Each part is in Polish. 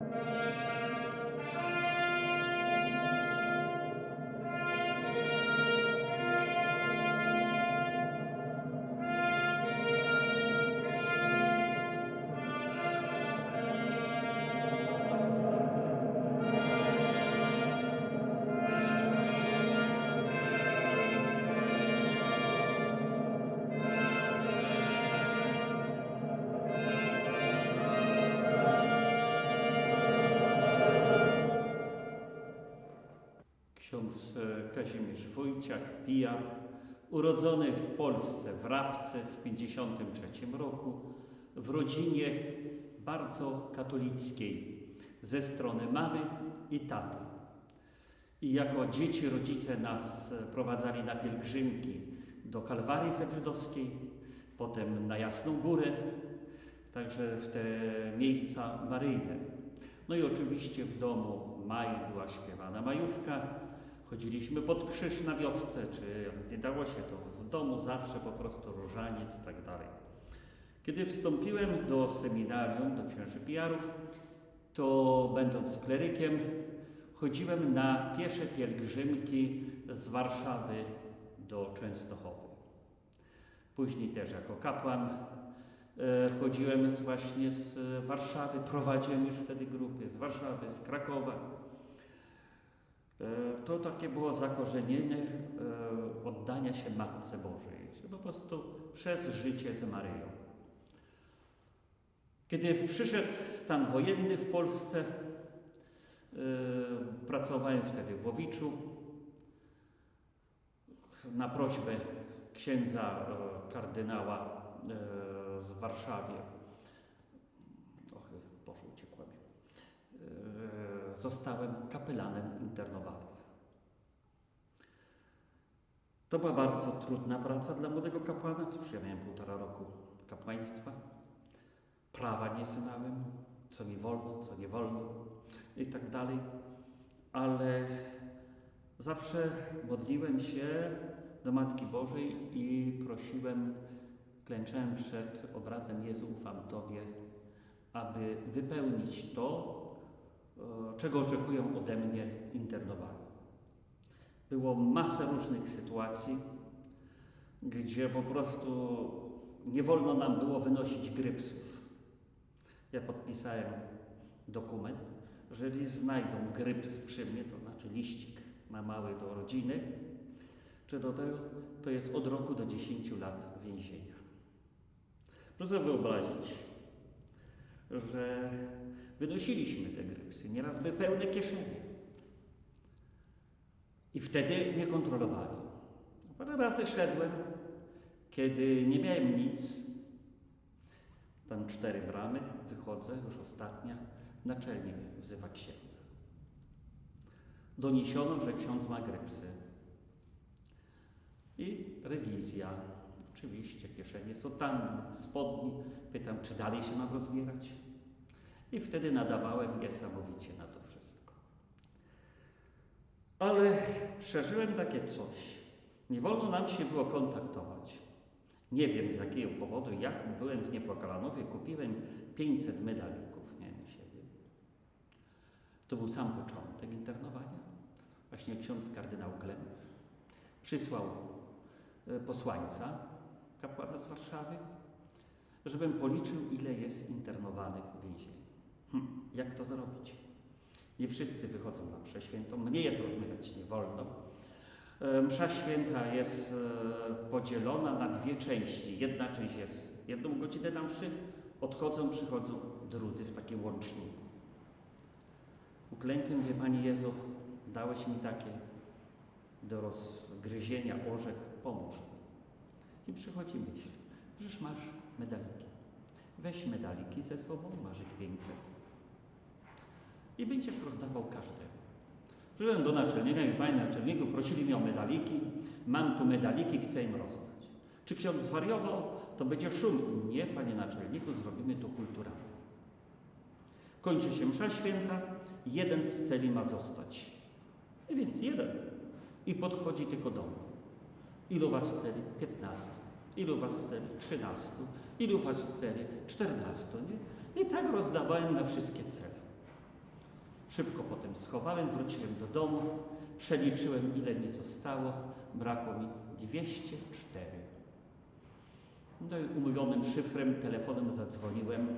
Ksiądz e, Kazimierz Wójciak, pijar, urodzony w Polsce, w Rabce w 1953 roku, w rodzinie bardzo katolickiej ze strony mamy i taty. I jako dzieci rodzice nas e, prowadzali na pielgrzymki do Kalwarii Zebrzydowskiej, potem na Jasną Górę, także w te miejsca maryjne. No i oczywiście w domu maj była śpiewana majówka, chodziliśmy pod krzyż na wiosce, czy nie dało się, to w domu zawsze po prostu różaniec i tak dalej. Kiedy wstąpiłem do seminarium, do księży pijarów, to będąc klerykiem, chodziłem na piesze pielgrzymki z Warszawy do Częstochowy. Później też jako kapłan e, chodziłem właśnie z Warszawy, prowadziłem już wtedy grupy z Warszawy, z Krakowa. E, To takie było zakorzenienie e, oddania się Matce Bożej, że po prostu przez życie z Maryją. Kiedy przyszedł stan wojenny w Polsce, e, pracowałem wtedy w Łowiczu. Na prośbę księdza kardynała z Warszawie, och, Boże, uciekła mi, e, zostałem kapelanem internowanych. To była bardzo trudna praca dla młodego kapłana. Cóż, ja miałem półtora roku kapłaństwa. Prawa nie znałem, co mi wolno, co nie wolno i tak dalej. Ale zawsze modliłem się do Matki Bożej i prosiłem, klęczałem przed obrazem Jezu, ufam Tobie, aby wypełnić to, czego oczekują ode mnie internowani. Było masę różnych sytuacji, gdzie po prostu nie wolno nam było wynosić grypsów. Ja podpisałem dokument, że jeżeli znajdą gryps przy mnie, to znaczy liścik mały do rodziny, czy do tego, to jest od roku do 10 lat więzienia. Proszę wyobrazić, że wynosiliśmy te grypsy, nieraz by pełne kieszenie. I wtedy nie kontrolowali. Parę razy szedłem, kiedy nie miałem nic. Tam cztery bramy, wychodzę, już ostatnia. Naczelnik wzywa księdza. Doniesiono, że ksiądz ma grypsy. I rewizja. Oczywiście kieszenie sotanny, spodni. Pytam, czy dalej się mam rozbierać? I wtedy nadawałem niesamowicie na to wszystko. Ale przeżyłem takie coś. Nie wolno nam się było kontaktować. Nie wiem z jakiego powodu, jak byłem w Niepokalanowie, kupiłem 500 medalików, miałem u siebie. To był sam początek internowania. Właśnie ksiądz kardynał Glem przysłał e, posłańca, kapłana z Warszawy, żebym policzył, ile jest internowanych w więzieniu. Hm, jak to zrobić? Nie wszyscy wychodzą na mszę świętą. Mnie jest rozmawiać nie wolno. E, Msza święta jest e, podzielona na dwie części. Jedna część jest jedną godzinę na mszy, odchodzą, przychodzą drudzy w takim łączniku. Uklękłem, wie Panie Jezu, dałeś mi takie do rozgryzienia orzech, pomóż. I przychodzi myśl, żeż masz medaliki. Weź medaliki ze sobą, masz ich 500. I będziesz rozdawał każdemu. Przyszedłem do naczelnika i panie naczelniku, prosili mnie o medaliki. Mam tu medaliki, chcę im rozdać. Czy ksiądz zwariował? To będzie szum. Nie, panie naczelniku, zrobimy to kulturalnie. Kończy się msza święta, jeden z celi ma zostać. I więc jeden. I podchodzi tylko do mnie. Ilu was w celi? 15. Ilu was w celi? 13. Ilu was w celi? 14. Nie? I tak rozdawałem na wszystkie cele. Szybko potem schowałem, wróciłem do domu, przeliczyłem ile mi zostało, brakło mi 204. No i umówionym szyfrem, telefonem zadzwoniłem,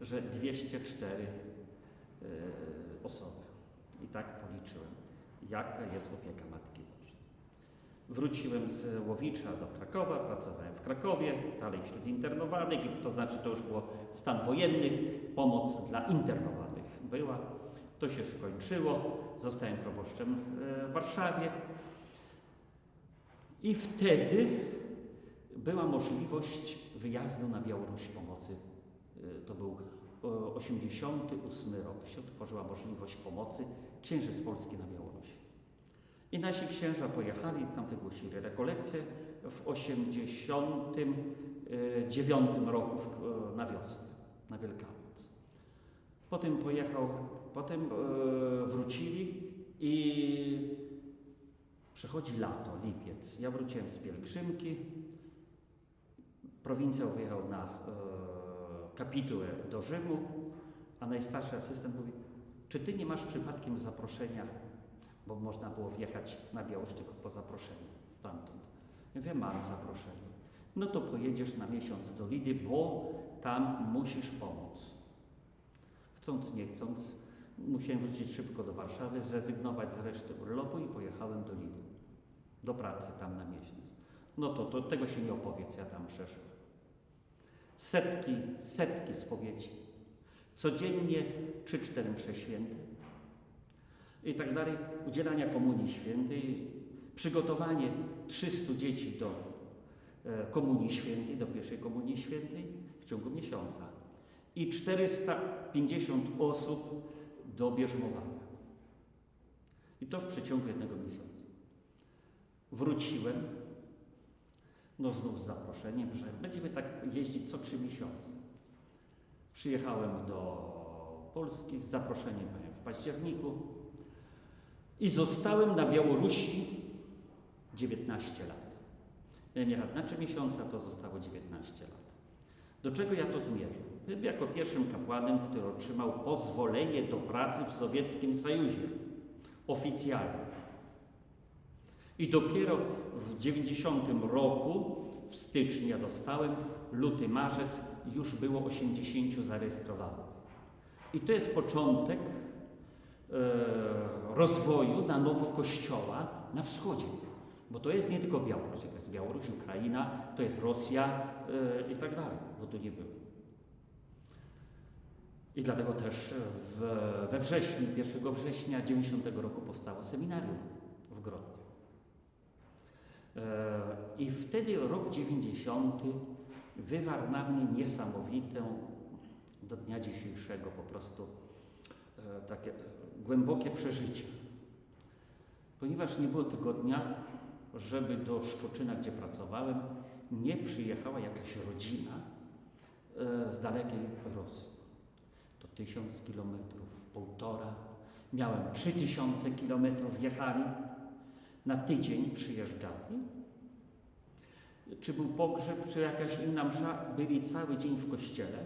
że 204 yy, osoby. I tak policzyłem, jaka jest opieka Matki Bożej. Wróciłem z Łowicza do Krakowa, pracowałem w Krakowie, dalej wśród internowanych, to znaczy to już było stan wojenny, pomoc dla internowanych była. To się skończyło, zostałem proboszczem e, w Warszawie i wtedy była możliwość wyjazdu na Białoruś pomocy. E, To był e, 88 rok, się otworzyła możliwość pomocy księży z Polski na Białoruś. I nasi księża pojechali, tam wygłosili rekolekcję w 89 roku na wiosnę, na Wielkanoc. Potem pojechał, potem e, wrócili i przychodzi lato, lipiec. Ja wróciłem z pielgrzymki. Prowincjał wyjechał na e, kapitułę do Rzymu, a najstarszy asystent mówi, czy ty nie masz przypadkiem zaproszenia, bo można było wjechać na Białoruś po zaproszeniu stamtąd. Ja wiem, mam zaproszenie. No to pojedziesz na miesiąc do Lidy, bo tam musisz pomóc. Chcąc, nie chcąc, musiałem wrócić szybko do Warszawy, zrezygnować z reszty urlopu i pojechałem do Lidy. Do pracy tam na miesiąc. No to, to tego się nie opowiedz, ja tam przeszłem. Setki, setki spowiedzi. Codziennie 3-4 msze święte i tak dalej, udzielania komunii świętej, przygotowanie 300 dzieci do e, komunii świętej, do pierwszej komunii świętej w ciągu miesiąca i 450 osób do bierzmowania. I to w przeciągu jednego miesiąca. Wróciłem, no znów z zaproszeniem, że będziemy tak jeździć co trzy miesiące. Przyjechałem do Polski z zaproszeniem w październiku i zostałem na Białorusi 19 lat. Miałem jechać na 3 miesiące, a to zostało 19 lat. Do czego ja to zmierzam? Byłem jako pierwszym kapłanem, który otrzymał pozwolenie do pracy w Sowieckim Sojuzie. Oficjalnie. I dopiero w 90 roku, w styczniu ja dostałem, luty, marzec, już było 80 zarejestrowanych. I to jest początek e, rozwoju na nowo kościoła na wschodzie. Bo to jest nie tylko Białoruś, to jest Białoruś, Ukraina, to jest Rosja e, i tak dalej, bo tu nie było. I dlatego też w, we wrześniu, 1 września 90 roku powstało seminarium w Grodnie. E, I wtedy rok 90 wywarł na mnie niesamowitą, do dnia dzisiejszego po prostu e, takie głębokie przeżycie. Ponieważ nie było tygodnia, żeby do Szczuczyna, gdzie pracowałem, nie przyjechała jakaś rodzina e, z dalekiej Rosji. To tysiąc kilometrów, półtora. Miałem trzy tysiące kilometrów jechali. Na tydzień przyjeżdżali. Czy był pogrzeb, czy jakaś inna msza, byli cały dzień w kościele.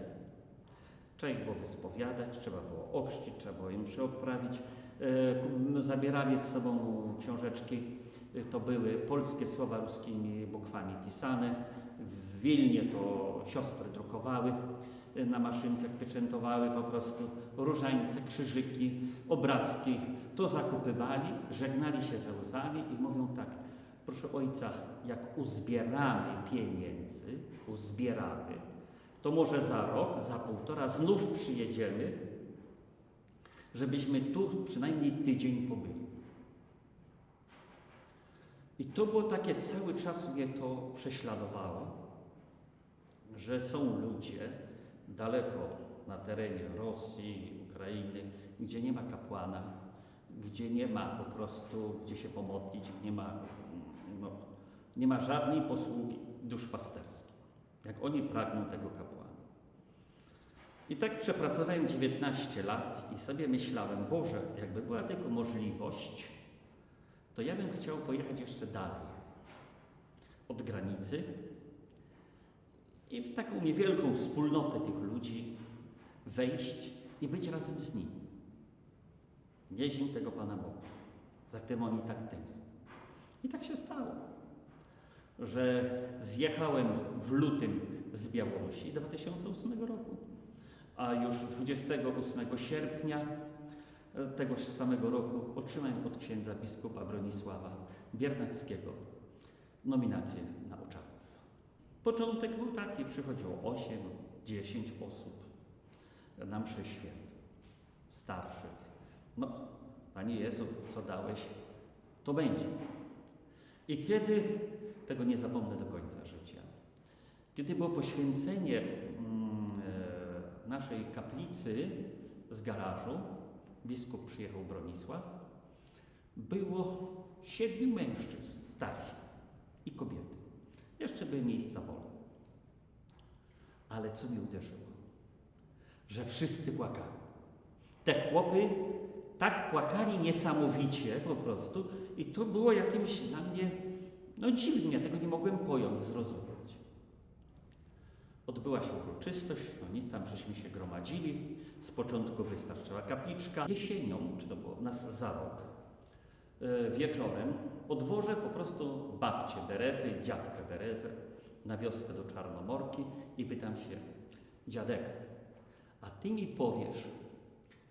Trzeba ich było wyspowiadać, trzeba było ochrzcić, trzeba było im przeodprawić. E, zabierali z sobą książeczki, e, to były polskie słowa ruskimi bukwami pisane. W Wilnie to siostry drukowały na maszynkach, pieczętowały po prostu różańce, krzyżyki, obrazki. To zakupywali, żegnali się ze łzami i mówią tak, proszę ojca, jak uzbieramy pieniędzy, uzbieramy, to może za rok, za półtora znów przyjedziemy, żebyśmy tu przynajmniej tydzień pobyli. I to było takie, cały czas mnie to prześladowało, że są ludzie daleko na terenie Rosji, Ukrainy, gdzie nie ma kapłana, gdzie nie ma po prostu, gdzie się pomodlić, nie ma, no, nie ma żadnej posługi duszpasterskiej, jak oni pragną tego kapłana. I tak przepracowałem 19 lat i sobie myślałem, Boże, jakby była tylko możliwość, to ja bym chciał pojechać jeszcze dalej, od granicy i w taką niewielką wspólnotę tych ludzi wejść i być razem z nimi. Niezim tego Pana Boga, za którym oni tak tęsknią. I tak się stało, że zjechałem w lutym z Białorusi 2008 roku, a już 28 sierpnia tegoż samego roku otrzymałem od księdza biskupa Bronisława Biernackiego nominację na Oczaków. Początek był taki, przychodziło 8, 10 osób na mszę świętą, starszych. No, Panie Jezu, co dałeś, to będzie. I kiedy, tego nie zapomnę do końca życia, kiedy było poświęcenie mm, e, naszej kaplicy z garażu, biskup przyjechał Bronisław, było siedmiu mężczyzn starszych i kobiety. Jeszcze były miejsca wolne. Ale co mi uderzyło? Że wszyscy płakali. Te chłopy tak płakali niesamowicie po prostu i to było jakimś dla mnie, no dziwnie, ja tego nie mogłem pojąć, zrozumieć. Odbyła się uroczystość, no nic tam żeśmy się gromadzili. Z początku wystarczyła kapliczka. Jesienią, czy to było nas za rok, wieczorem odwożę po prostu babcię Berezy, dziadkę Berezę na wioskę do Czarnomorki i pytam się, dziadek, a ty mi powiesz,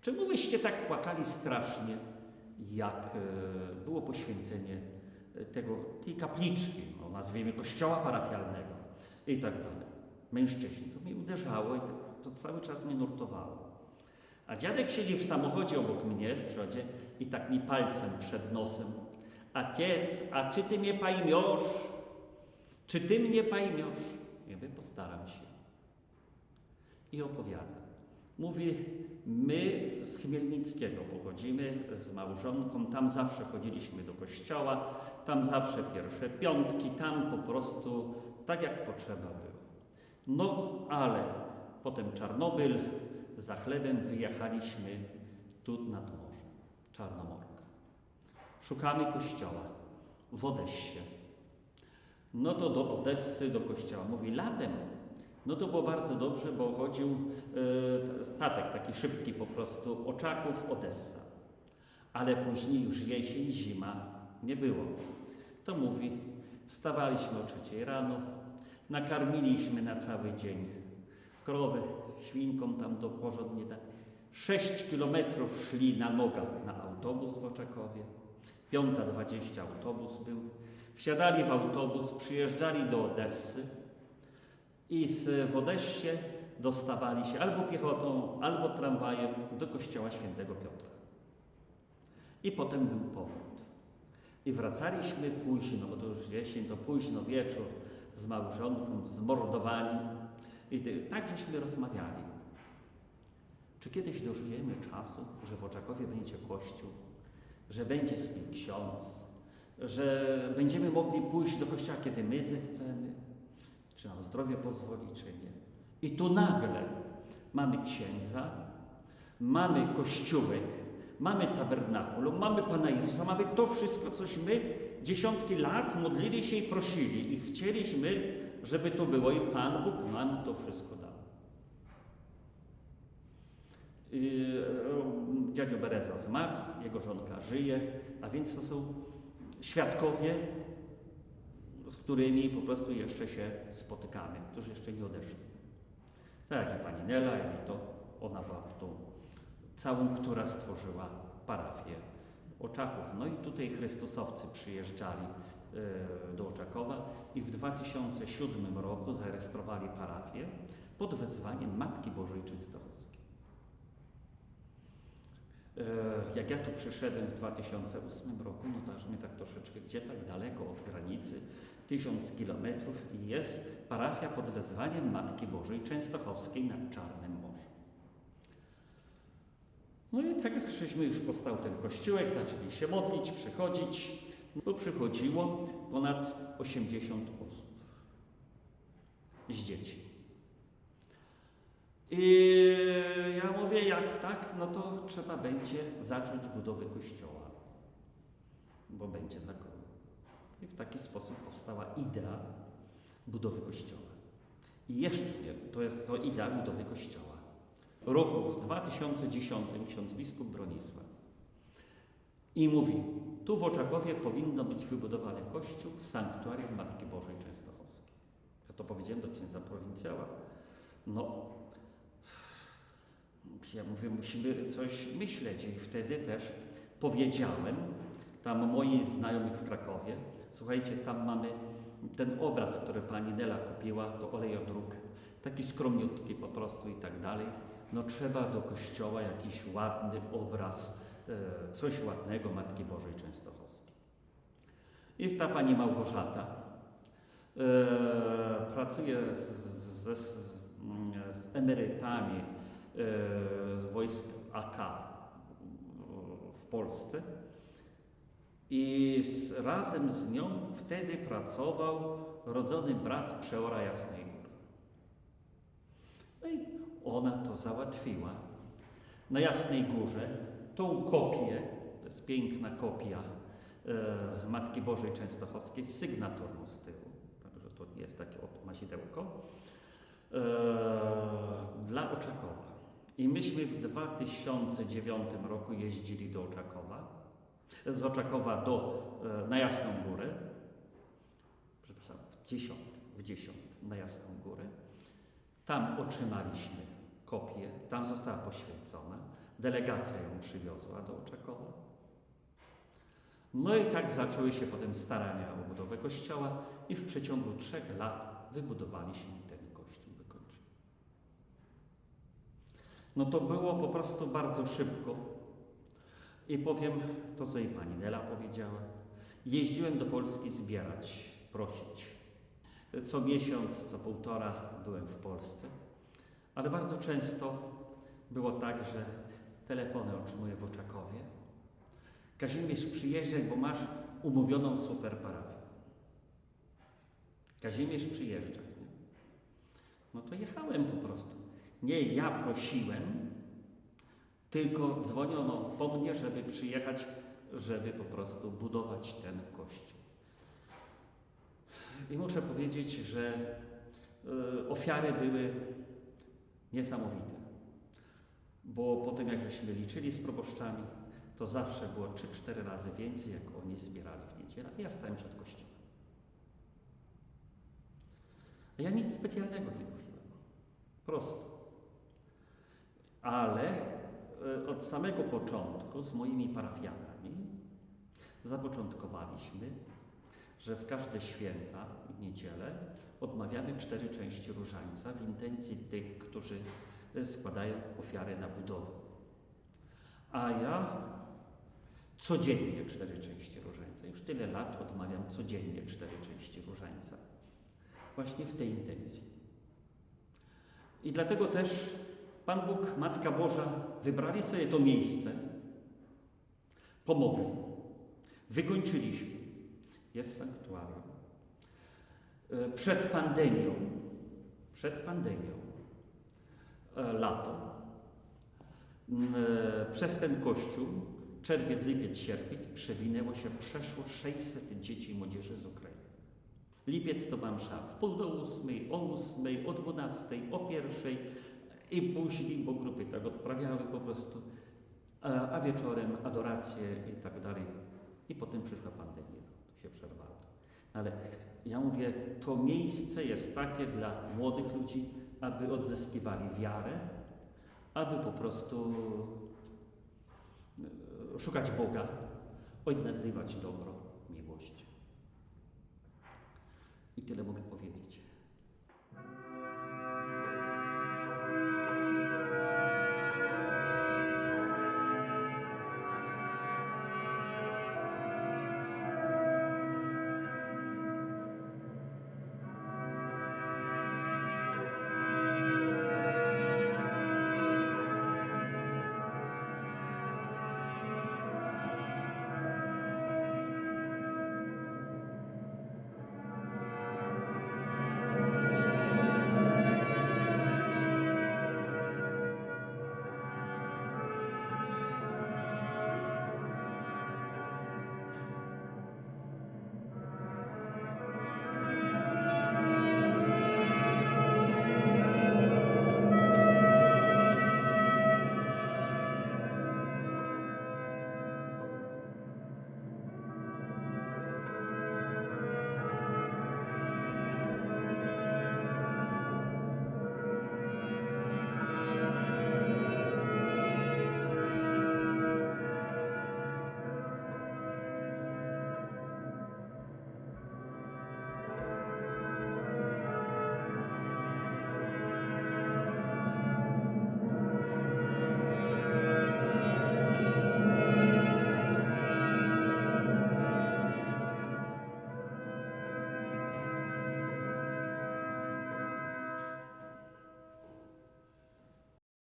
czemu wyście tak płakali strasznie, jak e, było poświęcenie e, tego, tej kapliczki, no, nazwijmy kościoła parafialnego i tak dalej. Mężczyźni, to mnie uderzało i to, to cały czas mnie nurtowało. A dziadek siedzi w samochodzie obok mnie w przodzie i tak mi palcem przed nosem. A ciec, a czy ty mnie pajmiesz? Czy ty mnie pajmiesz? Ja mówię, postaram się. I opowiada. Mówi, my z Chmielnickiego pochodzimy z małżonką, tam zawsze chodziliśmy do kościoła, tam zawsze pierwsze piątki, tam po prostu tak jak potrzeba było. No, ale potem Czarnobyl, za chlebem wyjechaliśmy tu nad morze, Czarnomorka. Szukamy kościoła w Odessie. No to do Odessy, do kościoła. Mówi, latem no to było bardzo dobrze, bo chodził e, statek taki szybki po prostu, Oczaków, Odessa. Ale później już jesień, zima nie było. To mówi, wstawaliśmy o trzeciej rano, nakarmiliśmy na cały dzień krowy, świnkom tam do porządnie. Tak. Sześć kilometrów szli na nogach na autobus w Oczakowie. Piąta dwadzieścia autobus był. Wsiadali w autobus, przyjeżdżali do Odessy i z w Odessie dostawali się albo piechotą, albo tramwajem do kościoła świętego Piotra. I potem był powrót. I wracaliśmy późno, bo to już jesień, to późno wieczór, z małżonką, zmordowani. I tak żeśmy rozmawiali. Czy kiedyś dożyjemy czasu, że w Oczakowie będzie kościół, że będzie swój ksiądz, że będziemy mogli pójść do kościoła, kiedy my zechcemy, czy nam zdrowie pozwoli, czy nie. I tu nagle mamy księdza, mamy kościółek, mamy tabernakulum, mamy Pana Jezusa, mamy to wszystko, cośmy dziesiątki lat modlili się i prosili i chcieliśmy, żeby to było i Pan Bóg nam to wszystko dał. Yy, dziadzio Bereza zmarł, jego żonka żyje, a więc to są świadkowie, z którymi po prostu jeszcze się spotykamy, którzy jeszcze nie odeszli. Tak jak i pani Nela, jak i to ona była tą całą, która stworzyła parafię Oczaków. No i tutaj Chrystusowcy przyjeżdżali e, do Oczakowa i w 2007 roku zarejestrowali parafię pod wezwaniem Matki Bożej Częstochowskiej. E, jak ja tu przyszedłem w 2008 roku, no to aż mnie tak troszeczkę, gdzie tak daleko od granicy, tysiąc kilometrów i jest parafia pod wezwaniem Matki Bożej Częstochowskiej nad Czarnym Morzem. No i tak jak żeśmy już powstał ten kościółek, zaczęli się modlić, przychodzić, bo przychodziło ponad 80 osób z dzieci. I ja mówię, jak tak, no to trzeba będzie zacząć budowę kościoła, bo będzie dla kogo. I w taki sposób powstała idea budowy kościoła. I jeszcze to jest to idea budowy kościoła. Roku w 2010 ksiądz biskup Bronisław I mówi, tu w Oczakowie powinno być wybudowany kościół, sanktuarium Matki Bożej Częstochowskiej. Ja to powiedziałem do księdza prowincjała. No, ja mówię, musimy coś myśleć i wtedy też powiedziałem tam moich znajomych w Krakowie, słuchajcie, tam mamy ten obraz, który pani Nela kupiła, to olejodruk, taki skromniutki po prostu i tak dalej. No trzeba do kościoła jakiś ładny obraz, coś ładnego Matki Bożej Częstochowskiej. I ta pani Małgorzata e, pracuje z, z, z, z emerytami e, wojsk AK w Polsce. I z, razem z nią wtedy pracował rodzony brat przeora Jasnej Góry. No i ona to załatwiła. Na Jasnej Górze tą kopię, to jest piękna kopia e, Matki Bożej Częstochowskiej z sygnaturą z tyłu, także to jest takie od mazidełko, e, dla Oczakowa. I myśmy w 2009 roku jeździli do Oczakowa, z Oczakowa do, e, na Jasną Górę, przepraszam, w 10, w 10 na Jasną Górę. Tam otrzymaliśmy kopię, tam została poświęcona, delegacja ją przywiozła do Oczakowa. No i tak zaczęły się potem starania o budowę kościoła i w przeciągu trzech lat wybudowaliśmy ten kościół, wykończyli. No to było po prostu bardzo szybko. I powiem to, co i pani Nela powiedziała. Jeździłem do Polski zbierać, prosić. Co miesiąc, co półtora byłem w Polsce, ale bardzo często było tak, że telefony otrzymuję w Oczakowie. Kazimierz, przyjeżdżaj, bo masz umówioną super parafię. Kazimierz, przyjeżdżaj. Nie? No to jechałem po prostu. Nie ja prosiłem, tylko dzwoniono po mnie, żeby przyjechać, żeby po prostu budować ten kościół. I muszę powiedzieć, że y, ofiary były niesamowite. Bo potem, jak żeśmy liczyli z proboszczami, to zawsze było 3-4 razy więcej, jak oni zbierali w niedzielę, ja stałem przed kościołem. A ja nic specjalnego nie mówiłem. Prosto. Ale y, od samego początku z moimi parafianami zapoczątkowaliśmy, że w każde święta i niedzielę odmawiamy cztery części różańca w intencji tych, którzy składają ofiarę na budowę. A ja codziennie cztery części różańca. Już tyle lat odmawiam codziennie cztery części różańca. Właśnie w tej intencji. I dlatego też Pan Bóg, Matka Boża wybrali sobie to miejsce, pomogli. Wykończyliśmy. Jest sanktuarium. E, Przed pandemią, przed pandemią, lato, m, e, przez ten kościół, czerwiec, lipiec, sierpień, przewinęło się przeszło 600 dzieci i młodzieży z Ukrainy. Lipiec to msza w pół do ósmej, o ósmej, o dwunastej, o pierwszej i później, bo grupy tak odprawiały po prostu, a, a wieczorem adoracje i tak dalej. I potem przyszła pandemia, to się przerwało. Ale ja mówię, to miejsce jest takie dla młodych ludzi, aby odzyskiwali wiarę, aby po prostu e, szukać Boga, odnajdywać dobro, miłość. I tyle mogę powiedzieć.